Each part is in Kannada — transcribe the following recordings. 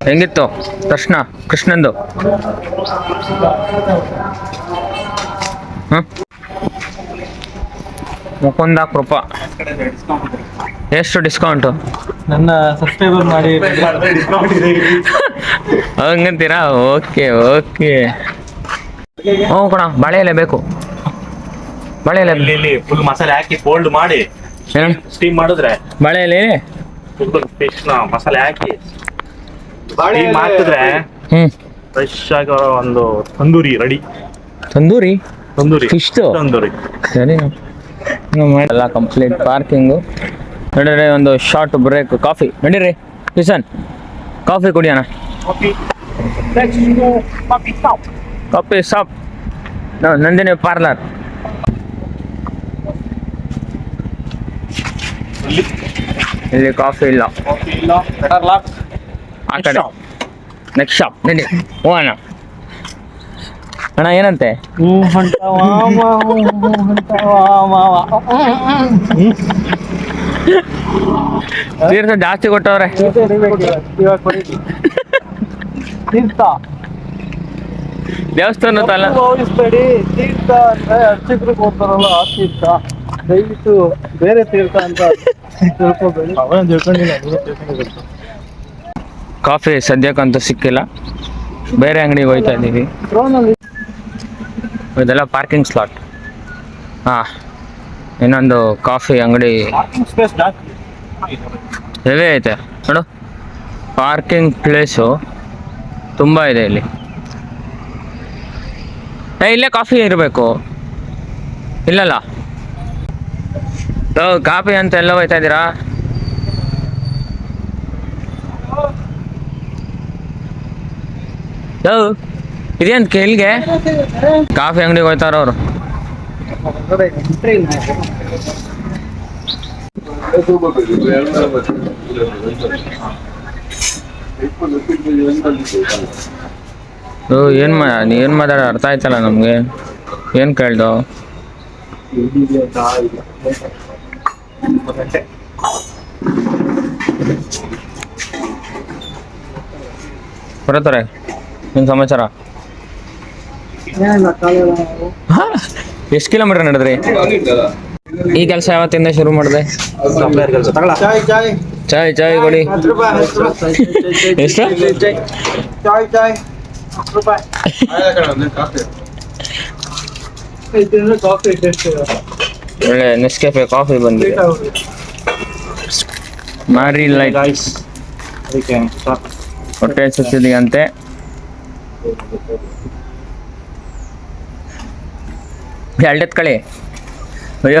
ಹೆಂಗಿತ್ತು? ಕೃಷ್ಣ ಕೃಷ್ಣಂದು. ಹ್ಮ್. ಮುಕುಂದ ಕೃಪಾ. ಎಷ್ಟು ಡಿಸ್ಕೌಂಟು ನನ್ನ ಸಬ್ಸ್ಕ್ರೈಬರ್ ಮಾಡಿ ಹಂಗಂತೀರಾ? Okay okay. ಹ್ಞೂ ಕಣ ಬಾಳೆ ಎಲೆ ಬೇಕು. ಬಾಳೆ ಎಲೆ ಇಲ್ಲಿ ಫುಲ್ ಮಸಾಲೆ ಹಾಕಿ ಫೋಲ್ಡ್ ಮಾಡಿ ಏನು? ಸ್ಟೀಮ್ ಮಾಡಿದ್ರೆ ಬಾಳೆ ಎಲೆ ಮಸಾಲೆ ಹಾಕಿ ಹಾಕಿದ್ರೆ ಹ್ಮ್. ಫ್ರೆಶ್ ಆಗಿ ಒಂದು ತಂದೂರಿ ರೆಡಿ. ತಂದೂರಿ? ತಂದೂರಿ. ಫಿಶ್? ತಂದೂರಿ. ಸರಿ. ಎಲ್ಲ ಕಂಪ್ಲೀಟ್ ಪಾರ್ಕಿಂಗು ನಡೀರಿ ಒಂದು ಶಾರ್ಟ್ ಬ್ರೇಕ್ ಕಾಫಿ. ನಡೀರಿ. ಕಿಶನ್ ಕಾಫಿ ಕುಡಿಯೋಣ ಕಾಫಿ ಶಾಪ್ ನಂದಿನಿ ಪಾರ್ಲರ್ ಇಲ್ಲಿ ಕಾಫಿ ಇಲ್ಲ. ಆ ಕಡೆ. ನೆಕ್ಸ್ಟ್ ಶಾಪ್ ನಡಿ. ಹೋಗೋಣ. ಅಣ್ಣ ಏನಂತೆ? ತೀರ್ಥ ಜಾಸ್ತಿ ಕೊಟ್ಟವ್ರೆ. ತೀರ್ಥ. ದೇವಸ್ಥಾನ ತಲ್ಲ ಭಾವಿಸ್ಬೇಡಿ. ತೀರ್ಥ ಅಂದ್ರೆ ಅರ್ಚಕರು ಕೊಡ್ತಾರಲ್ಲ ಆ ತೀರ್ಥ. ದಯವಿಟ್ಟು ಬೇರೆ ತೀರ್ಥ ಅಂತ ತಿಳ್ಕೊಬೇಡಿ. ಅವನ ತಿಳ್ಕೊಂಡಿಲ್ಲ. ಕಾಫಿ ಸದ್ಯಕ್ಕಂತೂ ಸಿಕ್ಕಿಲ್ಲ. ಬೇರೆ ಅಂಗಡಿಗೆ ಹೋಯ್ತಾ ಇದ್ದೀವಿ. ಇದೆಲ್ಲ ಪಾರ್ಕಿಂಗ್ ಸ್ಲಾಟ್ ಹಾಂ, ಇನ್ನೊಂದು ಕಾಫಿ ಅಂಗಡಿ. ಹೆವಿ ಐತೆ. ನೋಡು. ಪಾರ್ಕಿಂಗ್ ಪ್ಲೇಸು ತುಂಬ ಇದೆ ಇಲ್ಲಿ. ಏ, ಇಲ್ಲೇ ಕಾಫಿ ಇರಬೇಕು. ಇಲ್ಲಲ್ಲ. ಕಾಫಿ ಅಂತ ಎಲ್ಲ ಹೋಯ್ತಾ ಇದ್ದೀರಾ? ಲೋ, ಇದೇಂತ ಕೇಳಿಗೆ ಕಾಫಿ ಅಂಗಡಿಗೆ ಹೋಯ್ತಾರ ಅವರು. ಏನು ಮಾ ಏನು ಮಾತಾಡ ಅರ್ಥ ಆಯ್ತಲ್ಲ ನಮಗೆ? ಏನು ಕೇಳ್ದು? ಬರತ್ತಾರೆ? ನಿಮ್ಮ ಸಮಾಚಾರ. ಎಷ್ಟು ಕಿಲೋಮೀಟರ್ ನಡೆದ್ರಿ? ಈ ಕೆಲಸ ಯಾವತ್ತಿಂದ ಶುರು ಮಾಡಿದೆ? ಚಾಯ್ ಚಾಯ್. ಚಾಯ್ ಚಾಯ್ ಕೊಡಿ. ಎಷ್ಟು? ಒಳ್ಳೆ ನೆಸ್ಕೆಫೆ ಕಾಫಿ ಬಂದಿದೆ. ಮಾರಿ ಲೈಕ್. ಹೊಟ್ಟೆ ಸುತ್ತಿದೆಯಂತೆ ಎರಡೆತ್ ಕಳಿ. ಅಯ್ಯೋ.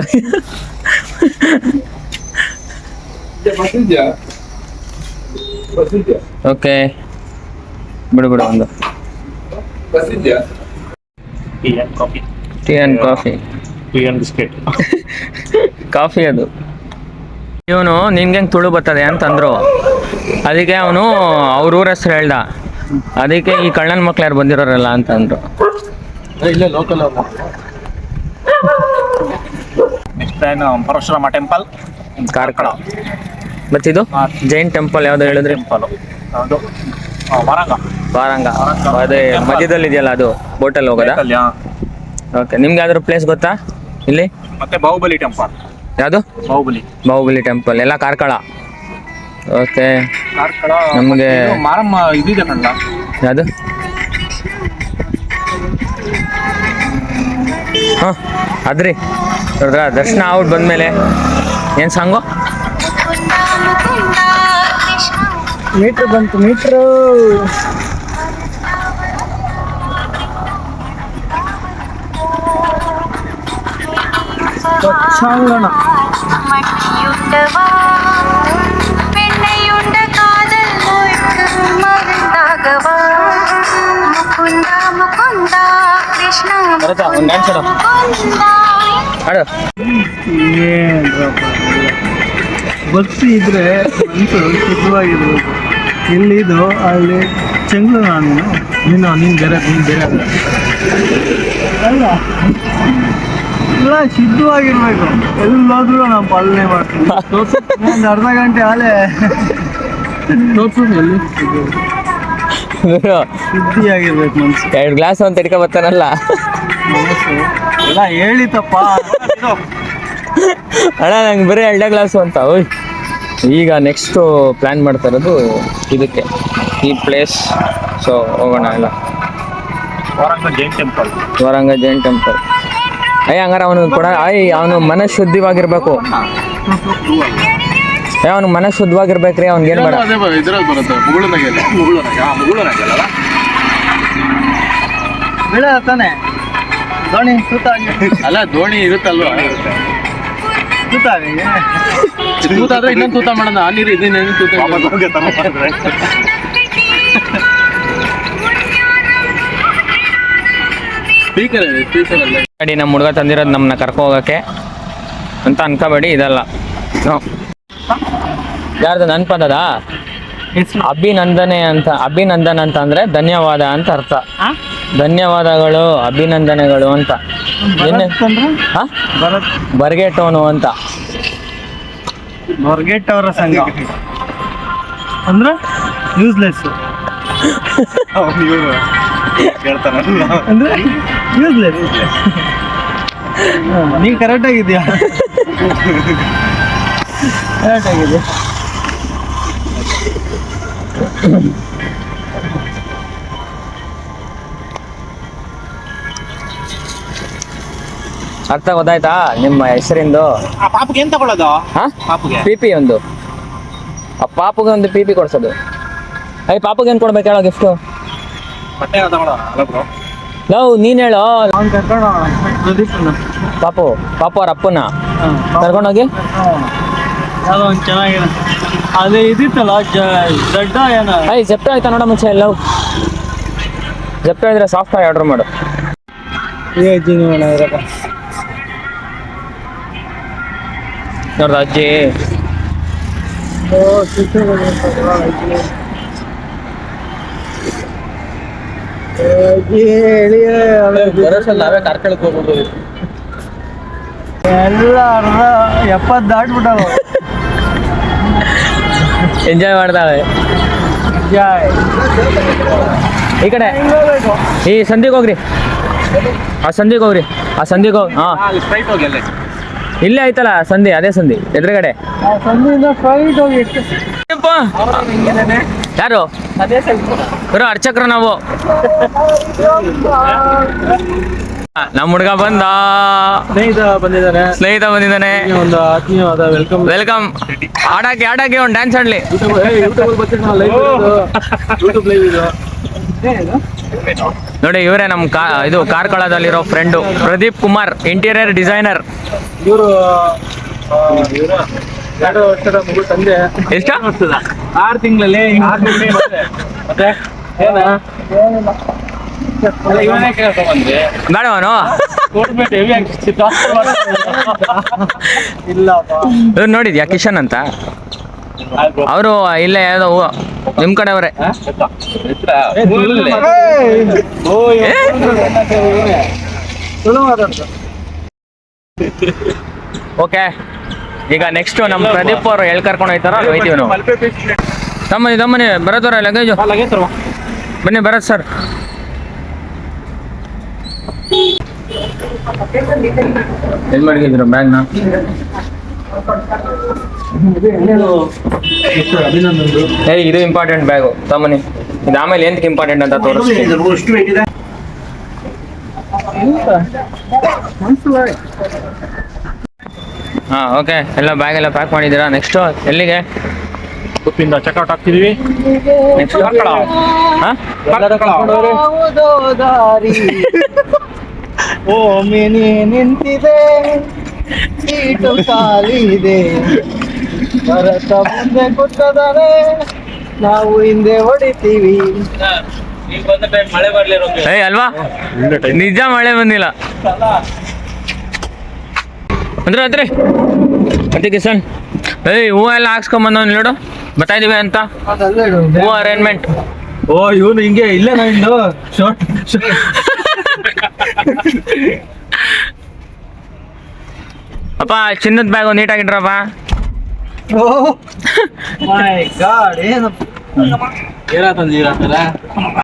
ಓಕೆ. ಬಿಡು ಬಿಡು ಒಂದು. Tea and coffee tea and coffee tea and biscuit coffee ಅದು. ಇವನು ನಿನ್ಗೆ ಹೆಂಗೆ ತುಳು ಬರ್ತದೆ ಅಂತಂದ್ರು. ಅದಕ್ಕೆ ಅವನು ಅವ್ರ ಊರ ಹೆಸ್ರು ಹೇಳ್ದ. ಅದಕ್ಕೆ ಈ ಕಳ್ಳನ ಮಕ್ಳು ಯಾರು ಬಂದಿರೋರಲ್ಲ ಅಂತಂದ್ರು ಇಲ್ಲೇ local next Parashurama temple Karkala. ಮತ್ತಿದು? ಜೈನ್ ಟೆಂಪಲ್ ಯಾವ್ದು ಹೇಳಿದ್ರೆ? ಟೆಂಪಲ್ ಅದು ವರಂಗ. ವಾರಂಗ. ಅದೇ ಮಧ್ಯದಲ್ಲಿ ಇದೆಯಲ್ಲ ಅದು? ಬೋಟಲ್ಲಿ ಹೋಗೋದಾ? ಓಕೆ ನಿಮ್ಗೆ ಯಾವ್ದಾದ್ರು ಪ್ಲೇಸ್ ಗೊತ್ತಾ? ಇಲ್ಲಿ? ಮತ್ತೆ ಬಾಹುಬಲಿ ಟೆಂಪಲ್ ಯಾವುದು? ಬಾಹುಬಲಿ. ಬಾಹುಬಲಿ ಟೆಂಪಲ್ ಎಲ್ಲ ಕಾರ್ಕಳ. ಓಕೆ. ನಮಗೆ ಮಾರಮ್ಮ ಇದಿದೆ ಕಣ್ಣ ಯಾವುದು? ಹಾಂ ಅದ್ರಿ. ನೋಡಿದ್ರ? ದರ್ಶನ ಔಟ್ ಬಂದಮೇಲೆ. ಏನು ಸಾಂಗು? ಮೀಟ್ರ್ ಬಂತು ಮೀಟ್ರು. ಸಾಂಗಣ. ಮಗನಾಗವ ಭಕ್ತಿ ಇದ್ರೆ ಮನಸ್ಸು ಶುದ್ಧವಾಗಿರ್ಬೇಕು. ಎಲ್ಲಿದು ಅಲ್ಲಿ ಚೆಂಗ್ಳು ನಾನು. ನೀನು ನೀನು ಬೇರೆ ನೀನು ಬೇರೆ ಅಲ್ಲ. ಎಲ್ಲ ಶುದ್ಧವಾಗಿರ್ಬೇಕು. ಎಲ್ಲೋದ್ರೂ ನಾವು ಪಾಲನೆ ಮಾಡ್ತೀವಿ ಅರ್ಧ ಗಂಟೆ ಆಲೆ. ಎರಡು ಗ್ಲಾಸ್ ಅಂತ ಇಟ್ಕೊ ಬರ್ತಾನಲ್ಲ. ಎಲ್ಲ ಹೇಳಿತಪ್ಪ. ಅಣ್ಣ ನಂಗೆ ಬರೀ ಎರಡೇ ಗ್ಲಾಸು ಅಂತ ಓಯ್. ಈಗ ನೆಕ್ಸ್ಟು ಪ್ಲ್ಯಾನ್ ಮಾಡ್ತಾ ಇರೋದು ಇದಕ್ಕೆ ಈ ಪ್ಲೇಸ್ ಸೊ ಹೋಗೋಣ ಎಲ್ಲ. ವಾರಂಗ ಜೈನ್ ಟೆಂಪಲ್ ವರಂಗ ಜೈನ್ ಟೆಂಪಲ್ ಅಯ್ಯ ಹಂಗಾರೆ ಅವನು ಕೂಡ ಅಯ್ಯ ಅವನು ಮನಃಶುದ್ಧವಾಗಿರ್ಬೇಕು. ಏ ಮನೆ ಶುದ್ಧವಾಗಿರ್ಬೇಕ್ರಿ ಅವ್ನಿಗೆ ಏನು ಬೇಡ. ಅದೇ ಇದ್ರಲ್ಲಿ ಬರುತ್ತೆ ಹಾಂ ತಾನೆ. ದೋಣಿ ತೂತ ಅಲ್ಲ ದೋಣಿ ಇರುತ್ತಲ್ವಾ? ತೂತ ಇನ್ನೊಂದು ತೂತ ಮಾಡೋಣ ಆ ನೀರು ಇದನ್ನೇನು ತೂತ ಸ್ಪೀಕರ್ ಸ್ಪೀಕರ್ ಅಲ್ಲ ಗಾಡಿ ನಮ್ಮ ಹುಡುಗ ತಂದಿರೋದು ನಮ್ಮನ್ನ ಕರ್ಕೊ ಹೋಗಕ್ಕೆ ಅಂತ ಅನ್ಕೋಬೇಡಿ ಇದಲ್ಲ. ಯಾರ್ದು ನನ್ ಪದದ ಅಭಿನಂದನೆ ಅಂತ ಅಭಿನಂದನ್ ಅಂತ ಅಂದ್ರೆ ಧನ್ಯವಾದ ಅಂತ ಅರ್ಥ. ಧನ್ಯವಾದಗಳು ಅಭಿನಂದನೆಗಳು ಅಂತ. ಬರ್ಗೆಟೋನು ಅಂತ. ಬರ್ಗೆಟ್ ಅವರ ಸಂಘ. ಅಂದ್ರೆ? ಯೂಸ್ಲೆಸ್ ಅಂದ್ರೆ? ಯೂಸ್ಲೆಸ್ ನೀ ಕರೆಕ್ಟ್ ಆಗಿದ್ಯಾ? ಕರೆಕ್ಟ್ ಆಗಿದೆ ಅರ್ಥ ಗೊತ್ತಾಯ್ತಾ? ನಿಮ್ಮ ಹೆಸರಿಂದು? ಆ ಪಾಪಗೆ ಏನ್ ತಗೊಳ್ಳೋದು ಹಾ? ಪಾಪಗೆ. ಪಿ ಪಿ ಒಂದು. ಆ ಪಾಪಗೆ ಒಂದು ಪಿ ಪಿ ಕೊಡ್ಸೋದು. ಐ ಪಾಪಗೆ ಏನು ಕೊಡ್ಬೇಕು ಹೇಳೋ ಗಿಫ್ಟು ಬಟ್ಟೆ ಏನೋ ತಗೊಳ್ಳೋ ಅಲ್ಲ ಬ್ರೋ ಲವ್ ನೀನು ಹೇಳೋ? ಅವ್ನು ಕರ್ಕೊಂಡು ಪ್ರದೀಪ್ನ. ಪಾಪು ಪಾಪು ಅವ್ರ ಅಪ್ಪನ. ಕರ್ಕೊಂಡೋಗಿ ಯಾವುದೋ ಒಂದು ಚೆನ್ನಾಗಿದೆ. ಅದೇ ಇದಿತ್ತಲ್ಲ ಜಡ್ಡ ಏನ. ಐ ಜಪ್ಪೆ ಆಯ್ತಾ ನೋಡ ಮುಂಚೆ ಲವ್ ಜಪ್ಪೆ ಆದ್ರೆ ಸಾಫ್ಟ್ ಆಗಿ ಆರ್ಡರ್ ಮಾಡು. ಏ ನೋಡ್ದ ಅಜ್ಜಿ. ನಾವೇ ಕಾರ್ಕಳಕ್ಕೆ ಹೋಗ್ಬೋದು ಎಲ್ಲ ಅರ್ಧ ಎಪ್ಪತ್ತು ದಾಟ್ಬಿಟ್ಟವು. ಎಂಜಾಯ್ ಮಾಡ್ತಾವೆ ಈ ಕಡೆ ಈ ಸಂಧಿಗೆ ಹೋಗ್ರಿ ಆ ಸಂಧಿಗೆ ಹೋಗ್ರಿ ಆ ಸಂಧಿಗೆ ಹೋಗಿ ಹಾಂ ಇಲ್ಲೇ ಆಯ್ತಲ್ಲ ಸಂಧಿ ಅದೇ ಸಂಧಿ ಎದುರುಗಡೆ ಯಾರು ಬರೋ ಅರ್ಚಕ್ರು ನಾವು ನಮ್ಮ ಹುಡುಗ ಬಂದ. ಸ್ನೇಹಿತ ಬಂದಿದ್ದಾನೆ. ಸ್ನೇಹಿತ ಬಂದಿದ್ದಾನೆ. ಒಂದು ಆತ್ಮೀಯವಾದ ವೆಲ್ಕಮ್ ವೆಲ್ಕಮ್ ಆಡಕ್ಕೆ ಆಡಕ್ಕೆ ಒಂದು ಡ್ಯಾನ್ಸ್ ಆಡ್ಲಿ. ನೋಡಿ ಇವರೇ ನಮ್ಮ ಕಾ ಇದು ಕಾರ್ಕಳದಲ್ಲಿರೋ friend Pradeep Kumar interior designer ಇವರು ಎರಡು ವರ್ಷದ ಮಗು ತಂದೆ. ಎಷ್ಟ? ಆರು ತಿಂಗಳಲ್ಲಿ ಮತ್ತೆ ಏನ? ಬೇಡವನು ಇವ್ರು ನೋಡಿದ್ಯಾ ಕಿಶನ್ ಅಂತ? ಅವರು ಇಲ್ಲೇ ಯಾವುದೋ ನಿಮ್ ಕಡೆಯವರೇ. ಅವ್ರೆ ಓಕೆ. ಈಗ ನೆಕ್ಸ್ಟ್ ನಮ್ಮ ಪ್ರದೀಪ್ ಅವರು ಎಲ್ಲಿ ಕರ್ಕೊಂಡು ಹೋಯ್ತಾರ ಅಲ್ಲಿ ಹೋಯ್ತೀವಿ ನಾವು. ತಮ್ಮನಿ ತಮ್ಮನಿ ಬರತ್ತವ್ರ ಲಗೇಜು. ಬನ್ನಿ ಬರತ್ ಸರ್. ಎಲ್ಲಿ ಮಡಗಿದ್ರು? ಬ್ಯಾಗ್ನ ಏ ಇದು ಇಂಪಾರ್ಟೆಂಟ್ ಬ್ಯಾಗು ತಮ್ಮನಿ. ಇದು ಆಮೇಲೆ ಎಂತಕ್ಕೆ ಇಂಪಾರ್ಟೆಂಟ್ ಅಂತ ತೋರಿಸ್ತೀನಿ. ಹಾ ಓಕೆ ಎಲ್ಲ ಬ್ಯಾಗ್ ಎಲ್ಲ ಪ್ಯಾಕ್ ಮಾಡಿದೀರಾ ನೆಕ್ಸ್ಟ್ ಎಲ್ಲಿಗೆ? ಉಪ್ಪಿಂದ ಚೆಕ್ಔಟ್ ಆಗ್ತಿದೀವಿ ನೆಕ್ಸ್ಟ್ ಕಾರ್ಕಳ ಹಾಂ? ಯಾವುದೋ ದಾರಿ ಓ ಮಿನಿ ನಿಂತಿದೆ. ಸೀಟು ಖಾಲಿ ಇದೆ ಭರತ ಮುಂದೆ ಕೂತದಾರೆ ನಾವು ಹಿಂದೆ ಹೊಡಿತೀವಿ. ಮಳೆ ಬರ್ಲಿರೋ ಅಲ್ವಾ? ನಿಜ ಮಳೆ ಬಂದಿಲ್ಲ. ಅಂದ್ರೆ ಅದ್ರಿ? ಮತ್ತೆ ಕಿಸನ್ ಏಯ್ ಹೂವು ಎಲ್ಲ ಹಾಕ್ಸ್ಕೊಂಬಂದವ್ ನೋಡು. ಬರ್ತಾ ಇದೀವಿ ಅಂತ. ಹೂ ಅರೇಂಜ್ಮೆಂಟ್ ಓ ಇವನು ಹಿಂಗೆ ಇಲ್ಲೇ ಇಂದು ಶಾರ್ಟ್ ಅಪ್ಪ ಚಿನ್ನದ ಬ್ಯಾಗು ನೀಟಾಗಿಟ್ರಪ್ಪ ಓ. ಮೈ ಗಾಡ್ ಏನಪ್ಪ? ಏನಾತಂದ್